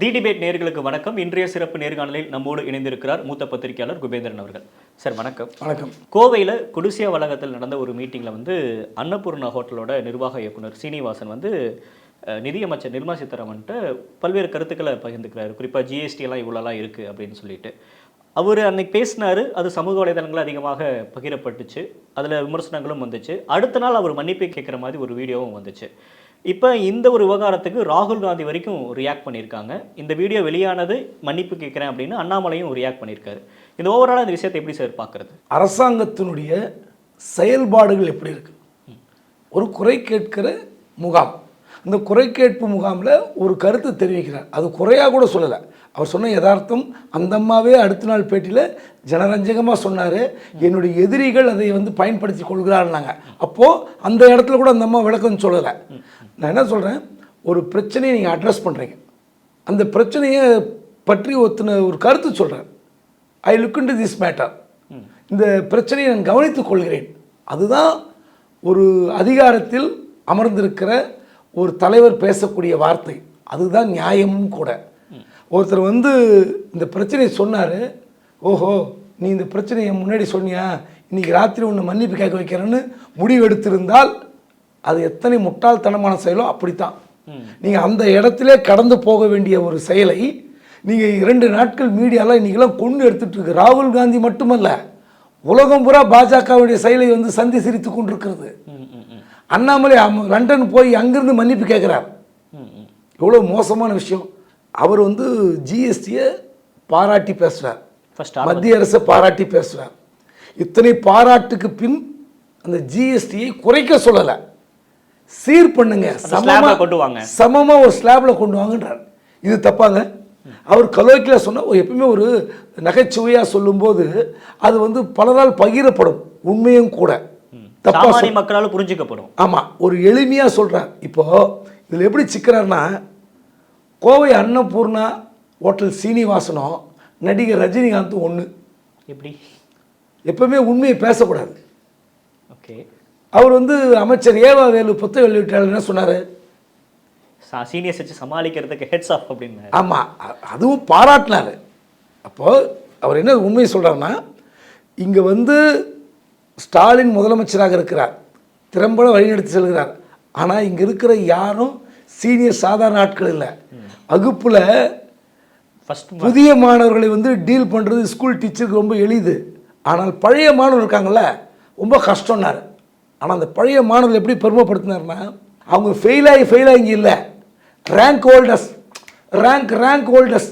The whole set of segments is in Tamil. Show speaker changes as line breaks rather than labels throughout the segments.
தி டிபேட் நேர்களுக்கு வணக்கம். இன்றைய சிறப்பு நேர்காணலில் நம்மோடு இணைந்திருக்கிறார் மூத்த பத்திரிகையாளர் குபேந்திரன் அவர்கள். சார் வணக்கம்.
வணக்கம்.
கோவையில் குடிசியா வளாகத்தில் நடந்த ஒரு மீட்டிங்கில் வந்து அன்னபூர்ணா ஹோட்டலோட நிர்வாக இயக்குனர் சீனிவாசன் வந்து நிதியமைச்சர் நிர்மலா சீதாராமன்ட்ட பல்வேறு கருத்துக்களை பகிர்ந்துக்கிறாரு. குறிப்பாக ஜிஎஸ்டி எல்லாம் இவ்வளோலாம் இருக்குது அப்படின்னு சொல்லிட்டு. அவர் அன்னைக்கு பேசினாரு. அது சமூக வலைதளங்கள் அதிகமாக பகிரப்பட்டுச்சு. அதில் விமர்சனங்களும் வந்துச்சு. அடுத்த நாள் அவர் மன்னிப்பு கேட்குற மாதிரி ஒரு வீடியோவும் வந்துச்சு. இப்போ இந்த ஒரு விவகாரத்துக்கு ராகுல் காந்தி வரைக்கும் ரியாக்ட் பண்ணியிருக்காங்க. இந்த வீடியோ வெளியானது மன்னிப்பு கேட்குறேன் அப்படின்னு அண்ணாமலையும் ரியாக்ட் பண்ணியிருக்காரு. இந்த ஓவரால் இந்த விஷயத்தை எப்படி சார் பார்க்குறது?
அரசாங்கத்தினுடைய செயல்பாடுகள் எப்படி இருக்கு? ஒரு குறை கேட்கிற முகாம். இந்த குறை கேட்பு முகாமில் ஒரு கருத்து தெரிவிக்கிறார். அது குறையாக கூட சொல்லலை. அவர் சொன்ன யதார்த்தம் அந்த அம்மாவே அடுத்த நாள் பேட்டியில் ஜனரஞ்சகமாக சொன்னார் என்னுடைய எதிரிகள் அதை வந்து பயன்படுத்தி கொள்கிறாருனாங்க அப்போது அந்த இடத்துல கூட அந்த அம்மா விளக்கம் சொல்லலை. நான் என்ன சொல்கிறேன் ஒரு பிரச்சனையை நீங்கள் அட்ரஸ் பண்ணுறீங்க அந்த பிரச்சனையை பற்றி ஒருத்தன ஒரு கருத்து சொல்கிறேன் I look into this matter இந்த பிரச்சனையை நான் கவனித்துக் கொள்கிறேன். அதுதான் ஒரு அதிகாரத்தில் அமர்ந்திருக்கிற ஒரு தலைவர் பேசக்கூடிய வார்த்தை அதுதான் நியாயமும் கூட. ஒருத்தர் வந்து இந்த பிரச்சனையை சொன்னார் ஓஹோ நீ இந்த பிரச்சனையை முன்னாடி சொன்னியா? இன்னைக்கு ராத்திரி ஒன்று மன்னிப்பு கேட்க வைக்கிறேன்னு முடிவு எடுத்திருந்தால் அது எத்தனை முட்டாள்தனமான செயலோ அப்படித்தான். நீங்கள் அந்த இடத்துல கடந்து போக வேண்டிய ஒரு செயலை நீங்கள் இரண்டு நாட்கள் மீடியாவில் இன்றைக்கெல்லாம் கொண்டு எடுத்துகிட்டு இருக்கு. ராகுல் காந்தி மட்டுமல்ல உலகம் பூரா பாஜகவுடைய செயலை வந்து சந்தி சிரித்து கொண்டிருக்கிறது. அண்ணாமலை லண்டன் போய் அங்கிருந்து மன்னிப்பு கேட்குறார் எவ்வளோ மோசமான விஷயம். அவர் வந்து ஜிஎஸ்டியை பாராட்டி பேசுகிறார் மத்திய அரசை பாராட்டி பேசுகிறார் இத்தனை பாராட்டுக்கு பின் அந்த ஜிஎஸ்டியை குறைக்க சொல்லலை. சீர் பண்ணுங்க.
slab-ல கொண்டு வாங்க.
சமமா ஒரு ஸ்லாப்ல கொண்டு வாங்கன்றார். இது தப்பாங்க. அவர் கலோக்கில் சொன்ன எப்பவுமே ஒரு நகைச்சுவையா சொல்லும்போது அது வந்து பலரால் பகிரப்படும். உண்மையும் கூட. தப்பா
சாமானிய மக்களால் புரிஞ்சுக்கப்படும்.
ஆமா ஒரு எளிமையா சொல்றார் இப்போ இதுல எப்படி சிக்கிறார்னா கோவை அன்னபூர்ணா ஹோட்டல் சீனிவாசனம் நடிகர் ரஜினிகாந்தும் ஒன்று
எப்படி?
எப்பவுமே உண்மையை பேசக்கூடாது.
ஓகே.
அவர் வந்து அமைச்சர் ஏவா வேலு புத்தக வெளியிட்டாளர் என்ன சொன்னார்?
சீனியர்ஸ் வச்சு சமாளிக்கிறதுக்கு ஹெட்ஸ் ஆஃப் அப்படின்னு
ஆமாம் அதுவும் பாராட்டினார். அப்போது அவர் என்ன உண்மையை சொல்கிறாருன்னா இங்கே வந்து ஸ்டாலின் முதலமைச்சராக இருக்கிறார். திறம்பட வழிநடத்தி செல்கிறார். ஆனால் இங்கே இருக்கிற யாரும் சீனியர் சாதாரண ஆட்கள் இல்லை. வகுப்பில் புதிய மாணவர்களை வந்து டீல் பண்ணுறது ஸ்கூல் டீச்சருக்கு ரொம்ப எளிது. ஆனால் பழைய மாணவர் இருக்காங்கல்ல ரொம்ப கஷ்டம்னாரு. ஆனால் அந்த பழைய மாணவர்கள் எப்படி பெருமைப்படுத்தினார்னா அவங்க ஃபெயில் ஆகி ஃபெயில் ஆகி இல்லை. Rank holders rank rank holders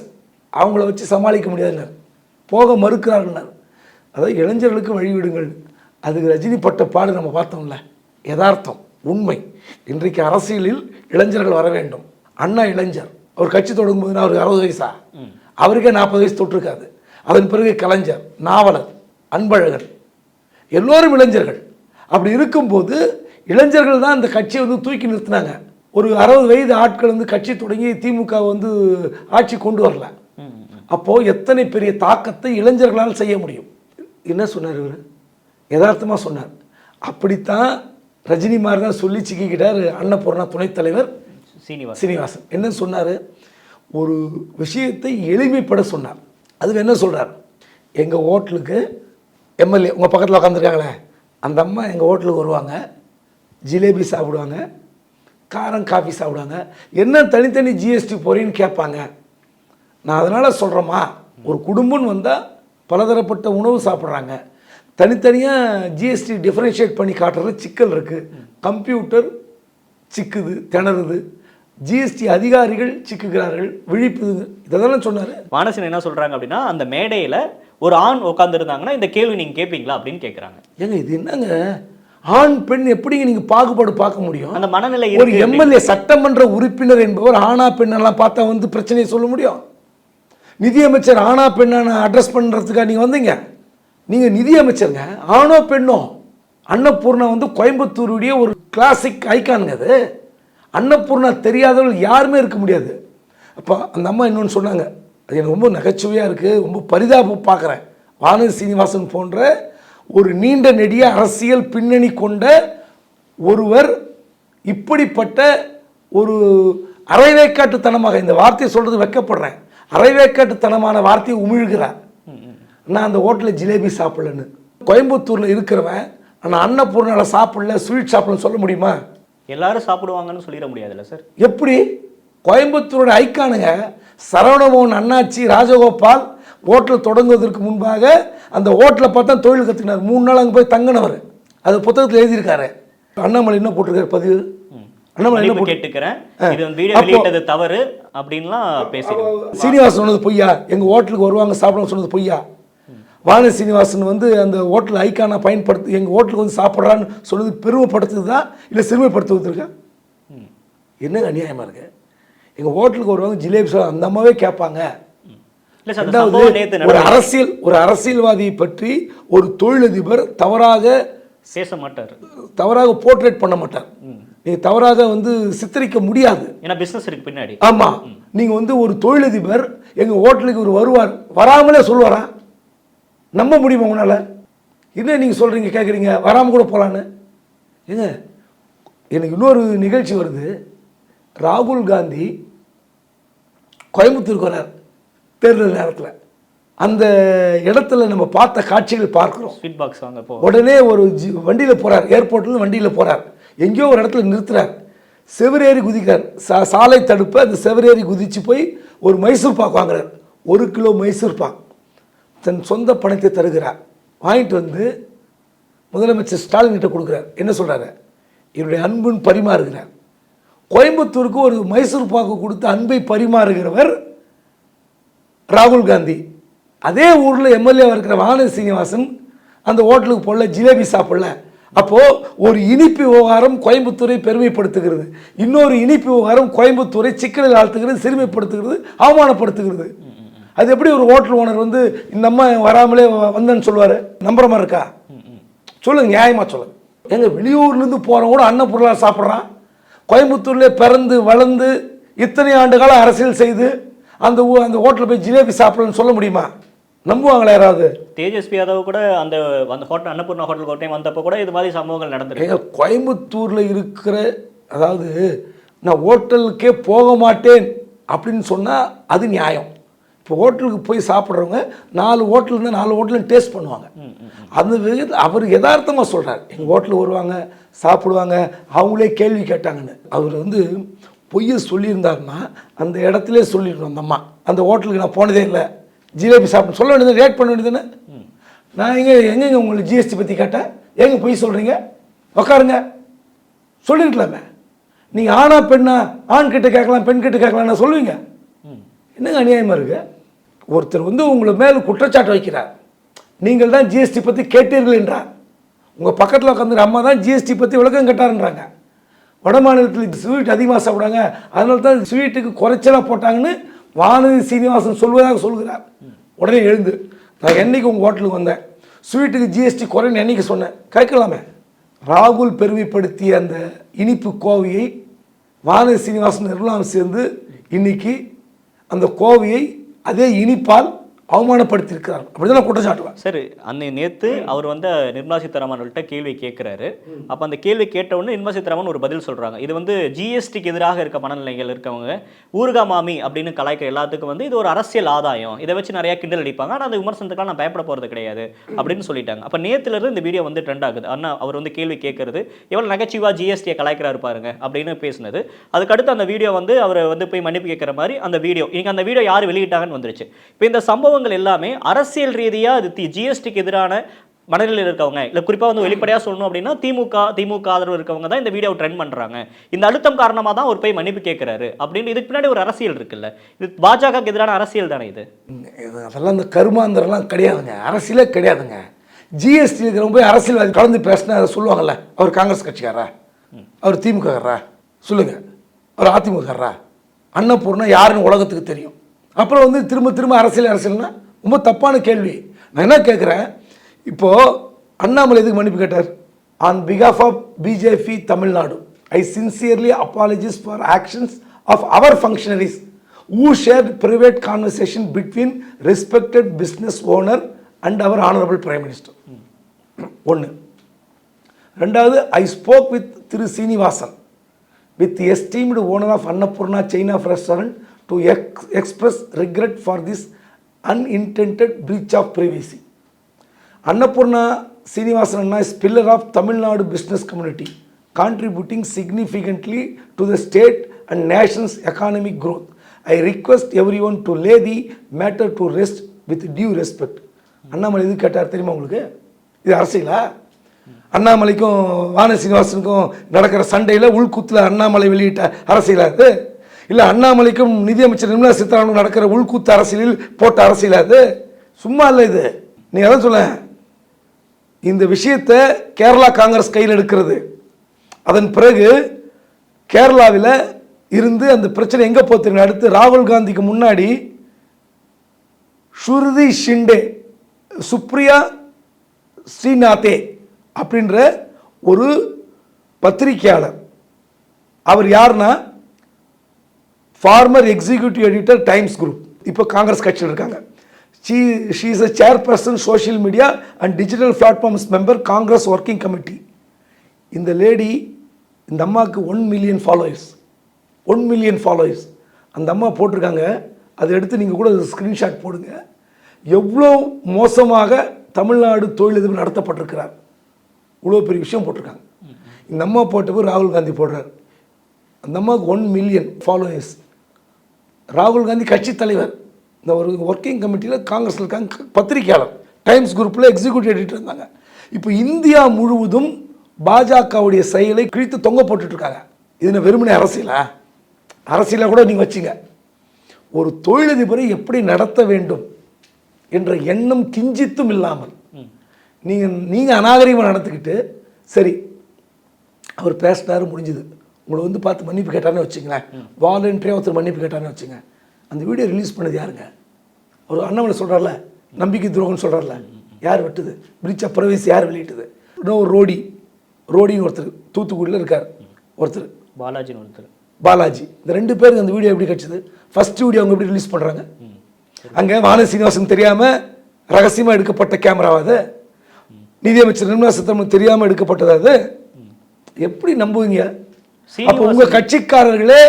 அவங்கள வச்சு சமாளிக்க முடியாதுன்னார். போக மறுக்கிறார்கள்னார் அதாவது இளைஞர்களுக்கு வழிவிடுங்கள். அதுக்கு ரஜினி பட்ட பாடு நம்ம பார்த்தோம்ல. யதார்த்தம் உண்மை. இன்றைக்கு அரசியலில் இளைஞர்கள் வர வேண்டும். அண்ணா இளைஞர். அவர் கட்சி தொடங்கும் போது அவருக்கு அறுபது வயசா? அவருக்கே நாற்பது வயசு தொட்டிருக்காது அதன் பிறகு கலைஞர் நாவலர் அன்பழகன். எல்லோரும் இளைஞர்கள். அப்படி இருக்கும்போது இளைஞர்கள் தான் அந்த கட்சியை வந்து தூக்கி நிறுத்தினாங்க. ஒரு அறுபது வயது ஆட்கள் வந்து கட்சி தொடங்கி திமுக வந்து ஆட்சி கொண்டு வரல. அப்போது எத்தனை பெரிய தாக்கத்தை இளைஞர்களால் செய்ய முடியும்? என்ன சொன்னார் இவர்? யதார்த்தமாக சொன்னார். அப்படித்தான் ரஜினி மாதிரி தான் சொல்லி சிக்கிக்கிட்டார் அன்னபூர்ணா துணைத் தலைவர்
சீனிவாஸ்
சீனிவாசன். என்ன சொன்னார்? ஒரு விஷயத்தை எளிமைப்பட சொன்னார். அதுக்கு என்ன சொல்றார்? எங்கள் ஹோட்டலுக்கு எம்எல்ஏ உங்கள் பக்கத்தில் உட்காந்துருக்காங்களே அந்த அம்மா எங்கள் ஹோட்டலுக்கு வருவாங்க ஜிலேபி சாப்பிடுவாங்க காரம் காஃபி சாப்பிடுவாங்க. என்ன தனித்தனி ஜிஎஸ்டி போறீன்னு கேட்பாங்க. நான் அதனால் சொல்கிறேம்மா ஒரு குடும்பம்னு வந்தால் பலதரப்பட்ட உணவு சாப்பிட்றாங்க. தனித்தனியாக ஜிஎஸ்டி டிஃப்ரென்ஷியேட் பண்ணி காட்டுறது சிக்கல் இருக்குது கம்ப்யூட்டர் சிக்குது திணறுது. ஜிஎஸ்டி அதிகாரிகள் சிக்குகிறார்கள் விழிப்புது. இதெல்லாம் சொன்னார்.
வானசன் என்ன சொல்றாங்க அப்படின்னா அந்த மேடையில ஒரு ஆண் உட்காந்துருந்தாங்கன்னா இந்த கேள்வி நீங்க கேட்பீங்களா அப்படின்னு கேட்குறாங்க
ஏங்க இது என்னங்க? ஆண் பெண் எப்படிங்க நீங்கள் பாகுபாடு பார்க்க முடியும்?
அந்த மனநிலை
ஒரு எம்எல்ஏ சட்டமன்ற உறுப்பினர் என்பவர் ஆணா பெண்ணெல்லாம் பார்த்தா வந்து பிரச்சனையை சொல்ல முடியும். நிதியமைச்சர் ஆணா பெண்ணான அட்ரஸ் பண்ணுறதுக்காக நீங்கள் வந்தீங்க? நீங்கள் நிதியமைச்சருங்க ஆணோ பெண்ணோ அன்னபூர்ணா வந்து கோயம்புத்தூருடைய ஒரு கிளாசிக் ஐக்கானுங்க அது. அன்னபூர்ணா தெரியாதவர்கள் யாருமே இருக்க முடியாது. அப்போ அந்த அம்மா இன்னொன்று சொன்னாங்க அது எனக்கு ரொம்ப நகைச்சுவையாக இருக்குது ரொம்ப பரிதாபம் பார்க்குறேன் வானதி சீனிவாசன் போன்ற ஒரு நீண்ட நெடிய அரசியல் பின்னணி கொண்ட ஒருவர் இப்படிப்பட்ட ஒரு அரைவேக்காட்டுத்தனமாக இந்த வார்த்தையை சொல்கிறது வெக்கப்படுறேன். அரைவேக்காட்டுத்தனமான வார்த்தையை உமிழ்கிறார். நான் அந்த ஹோட்டலில் ஜிலேபி சாப்பிடலன்னு. கோயம்புத்தூரில் இருக்கிறவன் நான் அன்னபூர்ணாவில் சாப்பிடல ஸ்வீட் சாப்பிடலன்னு சொல்ல முடியுமா?
எல்லாரும் சாப்பிடுவாங்கன்னு சொல்லிட முடியாதுல்ல சார்?
எப்படி? கோயம்புத்தூரோட ஐக்கானுங்க சரவணபவன் அண்ணாச்சி ராஜகோபால் ஹோட்டல் தொடங்குவதற்கு முன்பாக அந்த ஹோட்டலை பார்த்தா தொழில் கற்றுக்கினார் மூணு நாள் அங்கே போய் தங்கினவர். அது புத்தகத்தில் எழுதியிருக்காரு. அண்ணாமலை என்ன போட்டிருக்காரு பதிவு? அண்ணாமலை என்ன
கேட்டுக்கிறேன். இது வந்து வீடியோ
அப்போ-
வெளியிட்டது தவறு அப்படின்லாம் பேசிடுவோம்.
சீனிவாசன் சொன்னது பொய்யா? எங்கள் ஹோட்டலுக்கு வருவாங்க சாப்பிட சொன்னது பொய்யா? வாணி சீனிவாசன் வந்து அந்த ஹோட்டல் ஐக்கானை பயன்படுத்தி எங்கள் ஹோட்டலுக்கு வந்து சாப்பிட்றான்னு சொன்னது பெருமைப்படுத்துறதா இல்லை சிறுமைப்படுத்துவதற்கா என்ன அநியாயமாக இருக்கு? எங்கள் ஹோட்டலுக்கு வருவாங்க ஜிலேபி சாதம் அந்த அம்மாவே கேட்பாங்க.
சார்
ஒரு. அரசியல் ஒரு அரசியல்வாதியை பற்றி ஒரு தொழிலதிபர் தவறாக
பேச மாட்டார்.
தவறாக போர்ட்ரேட் பண்ண மாட்டார். நீங்க தவறாக வந்து சித்தரிக்க முடியாது.
ஏன்னா பிசினஸ் இருக்கு பின்னாடி.
ஆமா. நீங்க வந்து ஒரு தொழிலதிபர் எங்க ஹோட்டலுக்கு ஒரு வருவார் வராமலே சொல்லுவாரா? நம்ப முடியுமா உங்களால என்ன நீங்க சொல்றீங்க கேக்குறீங்க? வராம கூட போலான்னு. ஏங்க எனக்கு இன்னொரு நிகழ்ச்சி வருது. ராகுல் காந்தி கோயம்புத்தூருக்கு வரார் தேர்தல் நேரத்தில். அந்த இடத்துல நம்ம பார்த்த காட்சிகள் பார்க்கிறோம்.
ஸ்வீட் பாக்ஸ் வாங்க போ.
உடனே ஒரு ஜி வண்டியில் போகிறார் ஏர்போர்ட்லேருந்து வண்டியில் போகிறார் எங்கேயோ ஒரு இடத்துல நிறுத்துறார். செவரேறி குதிக்கிறார். சா சாலை தடுப்பு அந்த செவரேறி குதிச்சு போய் ஒரு மைசூர் பாக் வாங்குறார். ஒரு கிலோ மைசூர் பாக். தன் சொந்த பணத்தை தருகிறார். வாங்கிட்டு வந்து முதலமைச்சர் ஸ்டாலின் கிட்ட கொடுக்குறார். என்ன சொல்கிறாரு என்னுடைய அன்புன்னு பரிமாறுகிறார். கோயம்புத்தூருக்கு ஒரு மைசூர் பாக்கு கொடுத்து அன்பை பரிமாறுகிறவர் ராகுல் காந்தி. அதே ஊரில் எம்எல்ஏவாக இருக்கிற வானதி சீனிவாசன் அந்த ஹோட்டலுக்கு போடல ஜிலேபி சாப்பிடல. அப்போது ஒரு இனிப்பு விவகாரம் கோயம்புத்தூரை பெருமைப்படுத்துகிறது. இன்னொரு இனிப்பு விவகாரம் கோயம்புத்தூரை சிக்கலில் ஆழ்த்துகிறது சிறுமைப்படுத்துகிறது அவமானப்படுத்துகிறது. அது எப்படி ஒரு ஹோட்டல் ஓனர் வந்து இந்த அம்மா வராமலே வந்தேன்னு சொல்லுவார்? நம்புற மாதிரி இருக்கா? சொல்லுங்க நியாயமாக சொல்லுங்க. எங்க வெளியூர்லேருந்து போகிறவங்க கூட அன்னபொருளாக சாப்பிட்றான். கோயம்புத்தூர்ல பிறந்து வளர்ந்து இத்தனை ஆண்டு காலம் அரசியல் செய்து அந்த அந்த ஹோட்டலில் போய் ஜிலேபி சாப்பிடலன்னு சொல்ல முடியுமா? நம்புவாங்களா யாராவது?
தேஜஸ்வி யாதவ் கூட அந்த அந்த ஹோட்டல் அன்னபூர்ணா ஹோட்டல் ஒரு டைம் வந்தப்போ கூட இது மாதிரி சம்பவங்கள் நடந்திருக்கு.
கோயம்புத்தூரில் இருக்கிற அதாவது நான் ஹோட்டலுக்கே போக மாட்டேன் அப்படின்னு சொன்னால் அது நியாயம். இப்போ ஹோட்டலுக்கு போய் சாப்பிட்றவங்க நாலு ஹோட்டல் இருந்தால் நாலு ஹோட்டலும் டேஸ்ட் பண்ணுவாங்க. அந்த விதத்தில் அவர் யதார்த்தமாக சொல்கிறார் எங்கள் ஹோட்டலுக்கு வருவாங்க சாப்பிடுவாங்க அவங்களே கேள்வி கேட்டாங்கன்னு. அவர் வந்து பொய்யை சொல்லியிருந்தாருன்னா அந்த இடத்துல சொல்லிடணும் அந்த அம்மா. அந்த ஹோட்டலுக்கு நான் போனதே இல்லை. ஜிலேபி சாப்பிட சொல்ல வேண்டியது ரேட் பண்ண வேண்டியதுன்னு நான் எங்கே எங்கெங்க உங்களுக்கு ஜிஎஸ்டி பற்றி கேட்டேன்? ஏங்க பொய் சொல்கிறீங்க உக்காருங்க. சொல்லிருக்கலாமே. நீங்கள் ஆணா பெண்ணா ஆண் கிட்ட கேட்கலாம் பெண் கிட்ட கேட்கலாம் சொல்லுவீங்க. என்னங்க அநியாயமாக இருக்கு? ஒருத்தர் வந்து உங்களை மேலே குற்றச்சாட்டு வைக்கிறார். நீங்கள் தான் ஜிஎஸ்டி பற்றி கேட்டீர்கள் என்றார். உங்கள் பக்கத்தில் உட்காந்துரு அம்மா தான் ஜிஎஸ்டி பற்றி விளக்கம் கேட்டாருன்றாங்க. வட மாநிலத்தில் ஸ்வீட் அதிகமாக சாப்பிடாங்க அதனால தான் ஸ்வீட்டுக்கு குறைச்சலாக போட்டாங்கன்னு வானதி சீனிவாசன் சொல்வதாக சொல்கிறார். உடனே எழுந்து நான் என்னைக்கு உங்கள் ஹோட்டலுக்கு வந்தேன்? ஸ்வீட்டுக்கு ஜிஎஸ்டி குறைன்னு என்றைக்கு சொன்னேன்? கேட்கலாமே. ராகுல் பெருமைப்படுத்திய அந்த இனிப்பு கோவையை வானதி சீனிவாசன் எல்லாம் சேர்ந்து இன்னைக்கு அந்த கோவையை அதே இனிப்பால் அவமானப்படுத்தியிருக்கிறார் அப்படிதான் குற்றச்சாட்டுவேன்
சரி அன்னை நேத்து அவர் வந்து நிர்மலா சீதாராமன்கிட்ட கேள்வி கேட்கிறாரு. அப்ப அந்த கேள்வி கேட்ட உடனே நிர்மலா சீதாராமன் ஒரு பதில் சொல்றாங்க. இது வந்து ஜிஎஸ்டிக்கு எதிராக இருக்க மனநிலைகள் இருக்கவங்க ஊர்கா மாமி அப்படின்னு கலாய்க்கிற எல்லாத்துக்கும் வந்து இது ஒரு அரசியல் ஆதாயம். இதை வச்சு நிறைய கிண்டல் அடிப்பாங்க. ஆனா அந்த விமர்சனத்துக்குலாம் நான் பயப்பட போறது கிடையாது அப்படின்னு சொல்லிட்டாங்க. அப்ப நேத்துல இருந்து இந்த வீடியோ வந்து ட்ரெண்ட் ஆகுது. அண்ணா அவர் வந்து கேள்வி கேட்கறது எவ்வளவு நகைச்சுவா ஜிஎஸ்டியை கலாய்க்கிறாரு பாருங்க அப்படின்னு பேசுனது. அதுக்கடுத்து அந்த வீடியோ வந்து அவர் வந்து போய் மன்னிப்பு கேட்குற மாதிரி அந்த வீடியோ இன்னைக்கு அந்த வீடியோ யார் வெளியிட்டாங்கன்னு வந்துருச்சு. இப்போ இந்த சம்பவங்கள் எல்லாமே அரசியல் ரீதியா அது ஜிஎஸ்டிக்கு எதிரான மனநிலையில் இருக்கவங்க. இல்லை குறிப்பாக வந்து வெளிப்படையாக சொல்லணும் அப்படின்னா திமுக திமுக ஆதரவு இருக்கவங்க தான் இந்த வீடியோ ட்ரெண்ட் பண்ணுறாங்க இந்த அழுத்தம் காரணமாக தான் ஒரு போய் மன்னிப்பு கேட்குறாரு அப்படின்னு இதுக்கு பின்னாடி ஒரு அரசியல் இருக்குல்ல. இது பாஜகவுக்கு எதிரான அரசியல் தானே இது?
அதெல்லாம் இந்த கருமாந்திரம்லாம் கிடையாதுங்க. அரசியலே கிடையாதுங்க. ஜிஎஸ்டி இருக்கிறவங்க போய் அரசியல்வாதி கலந்து பேசினா அதை சொல்லுவாங்கல்ல. அவர் காங்கிரஸ் கட்சிக்காரா அவர் திமுகரா சொல்லுங்க. அவர் அதிமுகரா அன்னபூர்ணா யாருன்னு உலகத்துக்கு தெரியும். அப்புறம் வந்து திரும்ப திரும்ப அரசியல் அரசியல்னா ரொம்ப தப்பான கேள்வி. நான் என்ன கேட்குறேன் இப்போது அண்ணாமலை எதுக்கு மன்னிப்பு கேட்டார்? On because of of BJP Tamil Nadu I sincerely apologise for actions of our functionaries who share private conversation between respected business owner and our honourable prime minister ஒன்று ரெண்டாவது I spoke with Thiru Srinivasan with esteemed owner of Annapurna Annapurna restaurant to ex express regret for this unintended breach of privacy Annapurna Srinivasan is pillar of Tamil Nadu business community contributing significantly to the state and nation's economic growth I request everyone to lay the matter to rest with due respect Annamalai இது கேட்டார் தெரியுமா உங்களுக்கு இது அரசியலா அண்ணாமலைக்கும் வான சீனிவாசனுக்கும் நடக்கிற சண்டையில் உள்குத்தில் அண்ணாமலை வெளியிட்ட அரசியலா இது இல்லை அண்ணாமலைக்கும் நிதியமைச்சர் நிர்மலா சீதாராமன் நடக்கிற உள்கூத்து அரசியலில் போட்ட அரசியல் அது சும்மா இல்லை இது. நீங்கள் அதான் சொல்ல இந்த விஷயத்தை கேரளா காங்கிரஸ் கையில் எடுக்கிறது. அதன் பிறகு கேரளாவில் இருந்து அந்த பிரச்சனை எங்கே போத்துருங்க அடுத்து ராகுல் காந்திக்கு முன்னாடி ஷுருதி ஷிண்டே சுப்ரியா ஸ்ரீநாதே அப்படின்ற ஒரு பத்திரிகையாளர். அவர் யாருன்னா former executive editor Times group இப்போ காங்கிரஸ் கட்சியில் இருக்காங்க. She she is a chairperson social media and digital platforms member Congress working committee இந்த லேடி இந்த அம்மாவுக்கு one million followers one million followers அந்த அம்மா போட்டிருக்காங்க. அதை எடுத்து நீங்கள் கூட ஸ்க்ரீன்ஷாட் போடுங்க. எவ்வளோ மோசமாக தமிழ்நாடு தொழிலதிபர் நடத்தப்பட்டிருக்கிறார். இவ்வளோ பெரிய விஷயம் போட்டிருக்காங்க. இந்த அம்மா போட்டப்போ ராகுல் காந்தி போடுறார். அந்த அம்மாவுக்கு ஒன் மில்லியன் ஃபாலோயர்ஸ் ராகுல் காந்தி கட்சி தலைவர். இந்த ஒரு ஒர்க்கிங் கமிட்டியில் காங்கிரஸில் இருக்காங்க பத்திரிகையாளர். டைம்ஸ் குரூப்பில் எக்ஸிக்யூட்டிவ் எடிட்டர் இருந்தாங்க. இப்போ இந்தியா முழுவதும் பாஜகவுடைய செயலை கிழித்து தொங்க போட்டுட்டு இருக்காங்க இது வெறுமனே அரசியலா? அரசியலாக கூட நீங்கள் வச்சுங்க. ஒரு தொழிலதிபரை எப்படி நடத்த வேண்டும் என்ற எண்ணம் கிஞ்சித்தும் இல்லாமல் நீங்கள் நீங்கள் அநாகரிகமாக நடந்துக்கிட்டு சரி அவர் பேசினாரு முடிஞ்சுது. உங்களை வந்து பார்த்து மன்னிப்பு கேட்டாருன்னு வச்சுங்களேன். வாலண்டரியாக ஒருத்தர் மன்னிப்பு கேட்டாருன்னு வச்சுங்க. அந்த வீடியோ ரிலீஸ் பண்ணது யாருங்க? ஒரு அண்ணாமலை சொல்கிறார்ல நம்பிக்கை துரோகம்னு சொல்கிறார்ல யார் வெட்டுது? பிரிட்ஜ் பிரவேசி யார் வெளியிட்டது? இன்னும் ஒரு ரோடி. ரோடின்னு ஒருத்தர் தூத்துக்குடியில் இருக்கார். ஒருத்தர்.
பாலாஜின்னு ஒருத்தர்.
பாலாஜி. இந்த ரெண்டு பேருக்கு அந்த வீடியோ எப்படி கிடச்சிது ஃபர்ஸ்ட் வீடியோ அவங்க எப்படி ரிலீஸ் பண்ணுறாங்க அங்கே வான சீனிவாசன் தெரியாமல் ரகசியமாக எடுக்கப்பட்ட கேமராவா அது? நிதியமைச்சர் நிர்மலா சீதாராமன் தெரியாமல் எடுக்கப்பட்டதா அது? எப்படி நம்புவீங்க? அப்போ உங்கள் கட்சிக்காரர்களே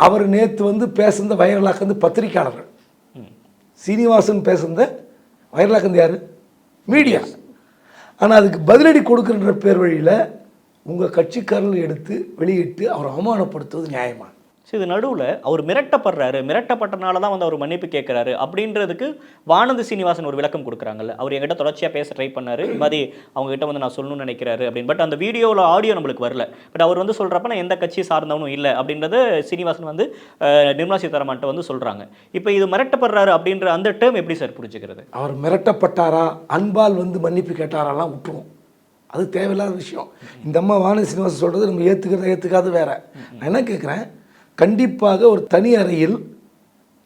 அவர் நேற்று வந்து பேசுனத வைரலாக்குறது பத்திரிக்கையாளர்கள்
ம்.
சீனிவாசன் பேசுனத வைரலாக்குறது யார்? மீடியா. ஆனால் அதுக்கு பதிலடி கொடுக்குற பேர் வழியில் உங்கள் கட்சிக்காரர்கள் எடுத்து வெளியிட்டு அவரை அவமானப்படுத்துவது நியாயமா?
ஸோ இது நடுவில் அவர் மிரட்டப்படுறாரு. மிரட்டப்பட்டனால தான் வந்து அவர் மன்னிப்பு கேட்குறாரு அப்படின்றதுக்கு வானதி சீனிவாசன் ஒரு விளக்கம் கொடுக்குறாங்கல்ல. அவர் என்கிட்ட தொடர்ச்சியாக பேச ட்ரை பண்ணார். இது மாதிரி அவங்ககிட்ட வந்து நான் சொல்லணும்னு நினைக்கிறாரு அப்படின்னு. பட் அந்த வீடியோவில் ஆடியோ நம்மளுக்கு வரல. பட் அவர் வந்து சொல்கிறப்ப நான் எந்த கட்சி சார்ந்தவனும் இல்லை அப்படின்றத சீனிவாசன் வந்து நிர்மலா சீதாராமன்ட்ட வந்து சொல்கிறாங்க இப்போ இது மிரட்டப்படுறாரு அப்படின்ற அந்த டேர்ம் எப்படி சார் புரிஞ்சுக்கிறது?
அவர் மிரட்டப்பட்டாரா? அன்பால் வந்து மன்னிப்பு கேட்டாராலாம் விட்டுருவோம் அது தேவையில்லாத விஷயம். இந்த அம்மா வானதி சீனிவாசன் சொல்கிறது நம்ம ஏற்றுக்கிறத ஏற்றுக்காது வேற. நான் என்ன கேட்குறேன் கண்டிப்பாக ஒரு தனி அறையில்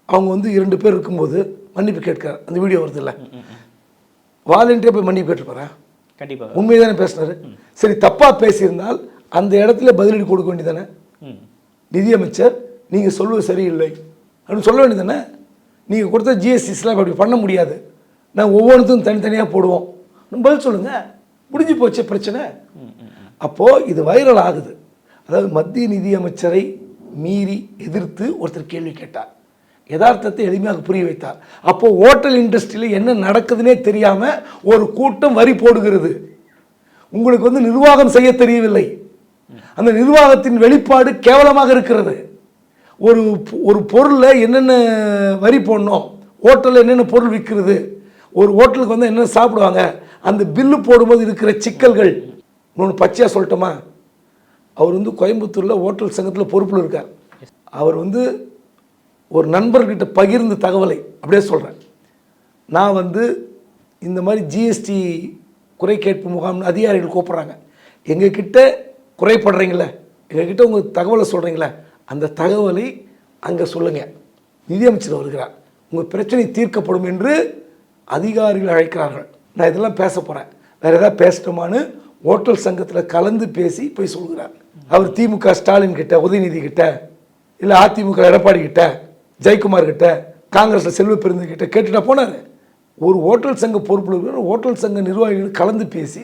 அவங்க வந்து இரண்டு பேர் இருக்கும்போது மன்னிப்பு கேட்கிறார். அந்த வீடியோ வருது இல்லை வாலண்டியாக போய் மன்னிப்பு கேட்டுருப்பாரா
கண்டிப்பாக
உண்மையை தானே பேசினாரு சரி தப்பாக பேசியிருந்தால் அந்த இடத்துல பதிலடி கொடுக்க வேண்டியதானே நிதியமைச்சர் நீங்கள் சொல்வது சரியில்லை. அப்படின்னு சொல்ல வேண்டியதானே நீங்கள் கொடுத்த ஜிஎஸ்டிஸ்லாம் அப்படி பண்ண முடியாது. நான் ஒவ்வொன்றுத்தும் தனித்தனியாக போடுவோம். பதில் சொல்லுங்கள் முடிஞ்சு போச்சு பிரச்சனை. அப்போது இது வைரல் ஆகுது. அதாவது மத்திய நிதியமைச்சரை மீறி எதிர்த்து ஒருத்தர் கேள்வி கேட்டார். யதார்த்தத்தை எளிமையாக புரிய வைத்தார். அப்போது ஹோட்டல் இண்டஸ்ட்ரியில் என்ன நடக்குதுன்னே தெரியாமல் ஒரு கூட்டம் வரி போடுகிறது. உங்களுக்கு வந்து நிர்வாகம் செய்ய தெரியவில்லை. அந்த நிர்வாகத்தின் வெளிப்பாடு கேவலமாக இருக்கிறது. ஒரு ஒரு பொருளில் என்னென்ன வரி போடணும் ஹோட்டலில் என்னென்ன பொருள் விற்கிறது ஒரு ஹோட்டலுக்கு வந்து என்ன சாப்பிடுவாங்க அந்த பில்லு போடும்போது இருக்கிற சிக்கல்கள். இன்னொன்று பச்சையாக சொல்லட்டுமா? அவர் வந்து கோயம்புத்தூரில் ஓட்டல் சங்கத்தில் பொறுப்பில் இருக்கார். அவர் வந்து ஒரு நண்பர்கிட்ட பகிர்ந்த தகவலை அப்படியே சொல்கிறேன் நான் வந்து இந்த மாதிரி ஜிஎஸ்டி குறை கேட்பு முகாம்னு அதிகாரிகள் கூப்பிட்றாங்க. எங்ககிட்ட குறைப்படுறீங்களே எங்ககிட்ட உங்கள் தகவலை சொல்கிறீங்களே அந்த தகவலை அங்கே சொல்லுங்கள் நிதியமைச்சர் வருகிறார். உங்கள் பிரச்சனை தீர்க்கப்படும் என்று அதிகாரிகள் அழைக்கிறார்கள். நான் இதெல்லாம் பேச போகிறேன் வேறு எதாவது பேசட்டுமான்னு ஓட்டல் சங்கத்தில் கலந்து பேசி போய் சொல்கிறார். அவர் திமுக ஸ்டாலின் கிட்ட உதயநிதி கிட்ட இல்லை அதிமுக எடப்பாடி கிட்ட ஜெயக்குமார் கிட்ட காங்கிரஸில் செல்வ பெருந்தை கிட்ட கேட்டுட்டா போனார். ஒரு ஹோட்டல் சங்க பொறுப்பில் இருக்கிற ஹோட்டல் சங்க நிர்வாகிகள் கலந்து பேசி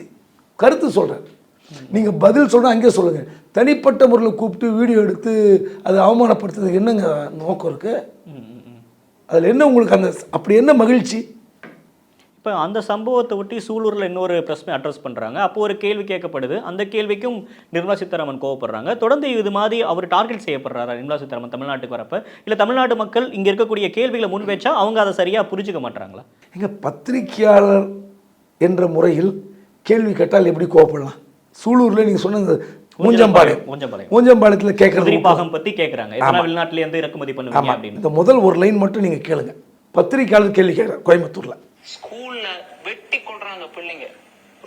கருத்து சொல்கிறார் நீங்கள் பதில் சொல்ல அங்கேயே சொல்லுங்கள் தனிப்பட்ட முறையில் கூப்பிட்டு வீடியோ எடுத்து அதை அவமானப்படுத்துறதுக்கு என்னங்க நோக்கம் இருக்குது. அதில் என்ன உங்களுக்கு அந்த அப்படி என்ன மகிழ்ச்சி?
இப்போ அந்த சம்பவத்தை ஒட்டி சூலூரில் இன்னொரு பிரச்சனை அட்ரஸ் பண்ணுறாங்க அப்போ ஒரு கேள்வி கேட்கப்படுது. அந்த கேள்விக்கும் நிர்மலா சீதாராமன் கோவப்படுறாங்க. தொடர்ந்து இது மாதிரி அவர் டார்கெட் செய்யப்படுறாரா நிர்மலா சீதாராமன் தமிழ்நாட்டுக்கு வரப்ப? இல்லை தமிழ்நாட்டு மக்கள் இங்கே இருக்கக்கூடிய கேள்விகளை முன் வச்சா அவங்க அதை சரியாக புரிஞ்சுக்க மாட்டாங்களா?
எங்க பத்திரிக்கையாளர் என்ற முறையில் கேள்வி கேட்டால் எப்படி கோவப்படலாம்? சூலூரில் நீங்கள் சொன்னது மூஞ்சம்பாளையம்.
மூஞ்சம்பாளையம்
மூஞ்சம்பாளையத்தில் கேட்குறது
பாகம் பற்றி கேட்குறாங்க இதெல்லாம் வெளிநாட்டுல இருந்து இறக்குமதி பண்ணுவீங்க
இந்த முதல் ஒரு லைன் மட்டும் நீங்கள் கேளுங்க. பத்திரிக்கையாளர் கேள்வி கேட்குறார் கோயம்புத்தூரில்.
ஸ்கூல்ல வெட்டி கொள்றாங்க பிள்ளைங்க.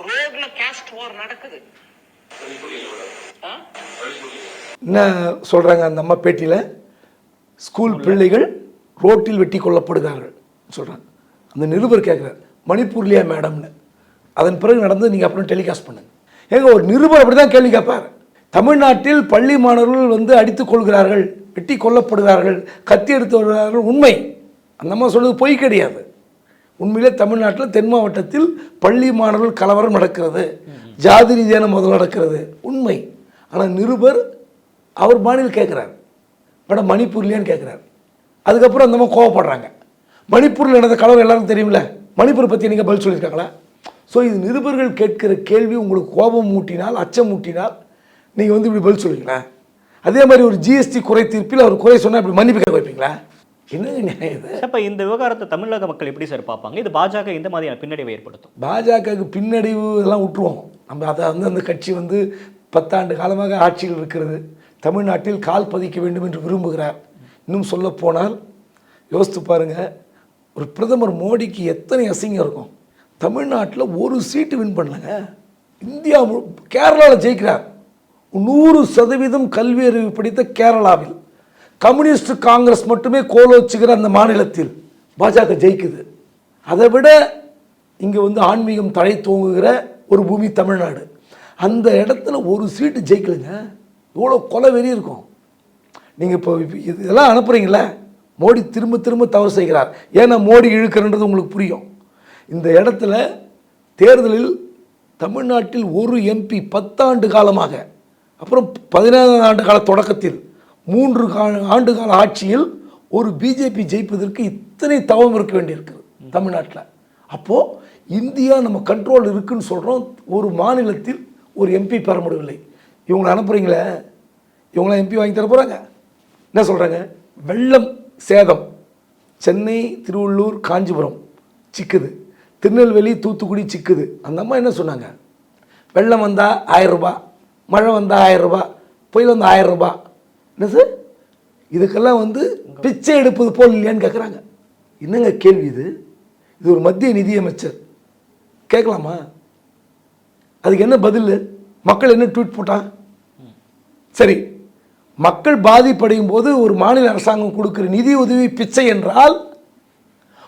ரோட்ல கேஸ்ட் வார் நடக்குது?
என்ன சொல்கிறாங்க அந்த அம்மா பேட்டியில்? ஸ்கூல் பிள்ளைகள் ரோட்டில் வெட்டி கொல்லப்படுகிறார்கள் சொல்கிறாங்க அந்த நிருபர் கேட்குறாரு மணிப்பூர்லையா மேடம்னு? அதன் பிறகு நடந்து நீங்கள் அப்புறம் டெலிகாஸ்ட் பண்ணுங்க. ஏங்க ஒரு நிருபர் அப்படி தான் கேள்வி கேட்பார். தமிழ்நாட்டில் பள்ளி மாணவர்கள் வந்து அடித்துக் கொள்கிறார்கள் வெட்டி கொல்லப்படுகிறார்கள் கத்தி எடுத்து வருகிறார்கள் உண்மை. அந்த அம்மா சொல்றது பொய் கிடையாது. உண்மையிலே தமிழ்நாட்டில் தென் மாவட்டத்தில் பள்ளி மாணவர்கள் கலவரம் நடக்கிறது. ஜாதி ரீதியான முதல் நடக்கிறது. உண்மை. ஆனால் நிருபர் அவர் பாணியில் கேட்குறாரு. மேடம் மணிப்பூர்லையான்னு கேட்குறாரு. அதுக்கப்புறம் அந்த மாதிரி கோவப்படுறாங்க. மணிப்பூரில் நடந்த கலவரம் எல்லாருக்கும் தெரியும்ல? மணிப்பூர் பற்றி நீங்கள் பதில் சொல்லியிருக்காங்களா? ஸோ இது நிருபர்கள் கேட்கிற கேள்வி உங்களுக்கு கோபம் மூட்டினால் அச்சம் மூட்டினால் நீங்கள் வந்து இப்படி பதில் சொல்லுவீங்களா? அதே மாதிரி ஒரு ஜிஎஸ்டி குறை தீர்ப்பில் அவர் குறை சொன்னால் இப்படி மன்னிப்பு கேட்க வைப்பீங்களா? என்னங்க
இந்த விவகாரத்தை தமிழக மக்கள் எப்படி சார் பார்ப்பாங்க? இது பாஜக இந்த மாதிரியான பின்னடைவை ஏற்படுத்தும்.
பாஜகவுக்கு பின்னடைவு இதெல்லாம் விட்டுருவோம் நம்ம அதை வந்து அந்த கட்சி வந்து பத்தாண்டு காலமாக ஆட்சியில் இருக்கிறது. தமிழ்நாட்டில் கால் பதிக்க வேண்டும் என்று விரும்புகிறார். இன்னும் சொல்ல போனால் யோசித்து பாருங்க ஒரு பிரதமர் மோடிக்கு எத்தனை அசிங்கம் இருக்கும். தமிழ்நாட்டில் ஒரு சீட்டு வின் பண்ணலங்க. இந்தியா கேரளாவில் ஜெயிக்கிறார். நூறு சதவீதம் கல்வி அறிவு படித்த கேரளாவில். கம்யூனிஸ்ட் காங்கிரஸ் மட்டுமே கோலோச்சுகிற அந்த மாநிலத்தில் பாஜக ஜெயிக்குது. அதை விட இங்கே வந்து ஆன்மீகம் தலை தூங்குகிற ஒரு பூமி தமிழ்நாடு. அந்த இடத்துல ஒரு சீட்டு ஜெயிக்கலைங்க. எவ்வளோ கொலை வெறி இருக்கும். நீங்கள் இப்போ இதெல்லாம் அனுப்புகிறீங்களே மோடி திரும்ப திரும்ப தவறு செய்கிறார். ஏன்னா மோடி இழுக்கிறன்றது உங்களுக்கு புரியும். இந்த இடத்துல தேர்தலில் தமிழ்நாட்டில் ஒரு எம்பி பத்தாண்டு காலமாக அப்புறம் பதினேழாம் ஆண்டு கால தொடக்கத்தில் மூன்று கால ஆண்டு கால ஆட்சியில் ஒரு பிஜேபி ஜெயிப்பதற்கு இத்தனை தவம் இருக்க வேண்டியிருக்குது தமிழ்நாட்டில். அப்போது இந்தியா நம்ம கண்ட்ரோல் இருக்குன்னு சொல்கிறோம் ஒரு மாநிலத்தில் ஒரு எம்பி பெற முடியவில்லை. இவங்களை அனுப்புகிறீங்களே இவங்களாம் எம்பி வாங்கி தர போகிறாங்க என்ன சொல்கிறாங்க வெள்ளம் சேதம். சென்னை திருவள்ளூர் காஞ்சிபுரம் சிக்குது. திருநெல்வேலி தூத்துக்குடி சிக்குது. அந்த அம்மா என்ன சொன்னாங்க? வெள்ளம் வந்தால் ஆயிரம் ரூபாய் மழை வந்தால் ஆயிரம் ரூபாய் புயல் வந்தால் ஆயிரம் ரூபாய் என்ன சார் இதுக்கெல்லாம் வந்து பிச்சை எடுப்பது போல் இல்லையான்னு கேட்குறாங்க என்னங்க கேள்வி இது? இது ஒரு மத்திய நிதியமைச்சர். கேட்கலாமா அதுக்கு என்ன பதில்? மக்கள் என்ன ட்வீட் போட்டான் சரி. மக்கள் பாதிப்படையும் போது ஒரு மாநில அரசாங்கம் கொடுக்கிற நிதி உதவி பிச்சை என்றால்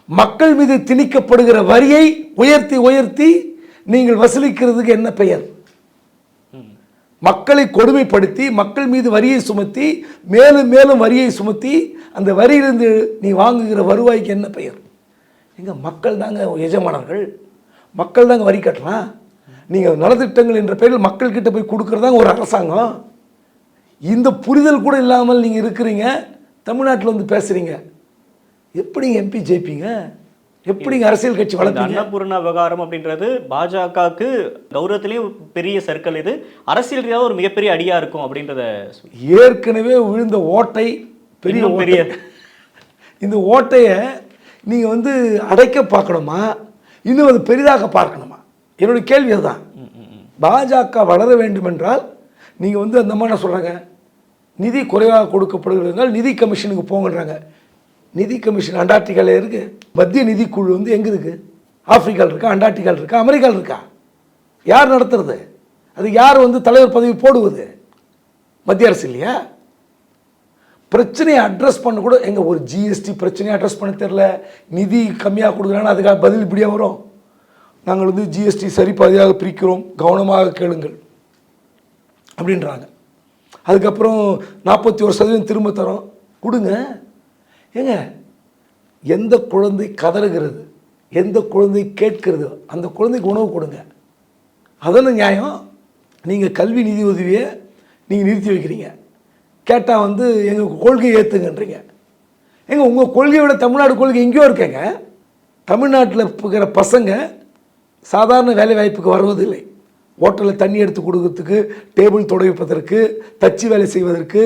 மக்கள் மீது திணிக்கப்படுகிற வரியை உயர்த்தி உயர்த்தி நீங்கள் வசூலிக்கிறதுக்கு என்ன பெயர்? மக்களை கொடுமைப்படுத்தி மக்கள் மீது வரியை சுமத்தி மேலும் மேலும் வரியை சுமத்தி அந்த வரியிலிருந்து நீ வாங்குகிற வருவாய்க்கு என்ன பெயர்? எங்கள் மக்கள் தாங்க எஜமானர்கள். மக்கள் தாங்க வரி கட்டலாம். நீங்கள் நலத்திட்டங்கள் என்ற பெயரில் மக்கள்கிட்ட போய் கொடுக்குறதாங்க ஒரு அரசாங்கம். இந்த புரிதல் கூட இல்லாமல் நீங்கள் இருக்கிறீங்க தமிழ்நாட்டில் வந்து பேசுகிறீங்க எப்படி எம்பி ஜெயிப்பீங்க? எப்படிங்க அரசியல் கட்சி வளர்ப்பீங்க
அன்னபூர்ணா விவகாரம் அப்படின்றது பாஜகவுக்கு கௌரவத்திலேயும் பெரிய சர்க்கிள் இது. அரசியல் ரீதியாக ஒரு மிகப்பெரிய அடியா இருக்கும் அப்படின்றத
ஏற்கனவே விழுந்த ஓட்டை பெரிய
பெரிய-
இந்த ஓட்டையை நீங்கள் வந்து அடைக்க பார்க்கணுமா? இன்னும் அது பெரிதாக பார்க்கணுமா? என்னுடைய கேள்வி அதுதான். பாஜக வளர வேண்டும் என்றால் நீங்கள் வந்து அந்த மாதிரி என்ன சொல்கிறாங்க நிதி குறைவாக கொடுக்கப்படுகிறதுனால் நிதி கமிஷனுக்கு போங்கன்றாங்க. நிதி கமிஷன் அண்டார்டிகாவில் இருக்கு. மத்திய நிதிக்குழு வந்து எங்கே இருக்கு? ஆப்பிரிக்காவில் இருக்கா? அண்டார்டிகாவில் இருக்கா? அமெரிக்காவில் இருக்கா? யார் நடத்துறது? அது யார் வந்து தலைவர் பதவி போடுவது? மத்திய அரசு இல்லையா? பிரச்சனையை அட்ரஸ் பண்ண கூட எங்க ஒரு ஜிஎஸ்டி பிரச்சனையை அட்ரஸ் பண்ண தெரில நிதி கம்மியாக கொடுக்குறாங்கன்னா அதுக்காக பதில் இப்படியா வரும்? நாங்கள் வந்து ஜிஎஸ்டி சரி பாதியாக பிரிக்கிறோம். கவனமாக கேளுங்கள். அப்படின்றாங்க. அதுக்கப்புறம் நாற்பத்தி ஒரு சதவீதம் திரும்ப தரோம். கொடுங்க. ஏங்க எந்த குழந்தை கதறுகிறது எந்த குழந்தை கேட்கிறது அந்த குழந்தைக்கு உணவு கொடுங்க. அதான நியாயம்? நீங்கள் கல்வி நிதி உதவியை நீங்கள் நிறுத்தி வைக்கிறீங்க. கேட்டால் வந்து எங்கள் கொள்கையை ஏற்றுங்கன்றீங்க ஏங்க உங்கள் கொள்கையோட தமிழ்நாடு கொள்கை எங்கேயோ இருக்கேங்க. தமிழ்நாட்டில் இருக்கிற பசங்க சாதாரண வேலை வாய்ப்புக்கு வருவதில்லை. ஹோட்டலில் தண்ணி எடுத்து கொடுக்கறதுக்கு டேபிள் துடைப்பதற்கு தச்சு வேலை செய்வதற்கு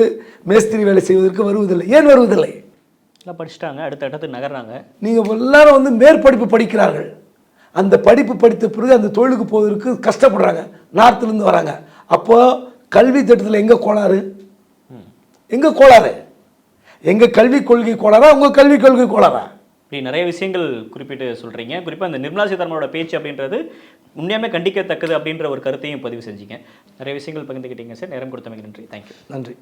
மேஸ்திரி வேலை செய்வதற்கு வருவதில்லை. ஏன் வருவதில்லை?
எல்லாம் படிச்சுட்டாங்க அடுத்த இடத்துக்கு நகர்றாங்க.
நீங்கள் எல்லாரும் வந்து மேற்படிப்பு படிக்கிறார்கள். அந்த படிப்பு படித்த பிறகு அந்த தொழிலுக்கு போவதற்கு கஷ்டப்படுறாங்க. நார்த்துலேருந்து வராங்க. அப்போ கல்வி திட்டத்தில் எங்கே கோளாறு? எங்கே கோளாறு? எங்கள் கல்விக் கொள்கை கோளாறா உங்கள் கல்விக் கொள்கை கோளாறா?
இப்படி நிறைய விஷயங்கள் குறிப்பிட்டு சொல்கிறீங்க குறிப்பாக இந்த நிர்மலா சீதாராமனோட பேச்சு அப்படின்றது உண்மையாமே கண்டிக்கத்தக்கது அப்படின்ற ஒரு கருத்தையும் பதிவு செஞ்சீங்க. நிறைய விஷயங்கள் பகிர்ந்துக்கிட்டீங்க சார். நேரம் கொடுத்தமைக்கு நன்றி. தேங்க்யூ
நன்றி.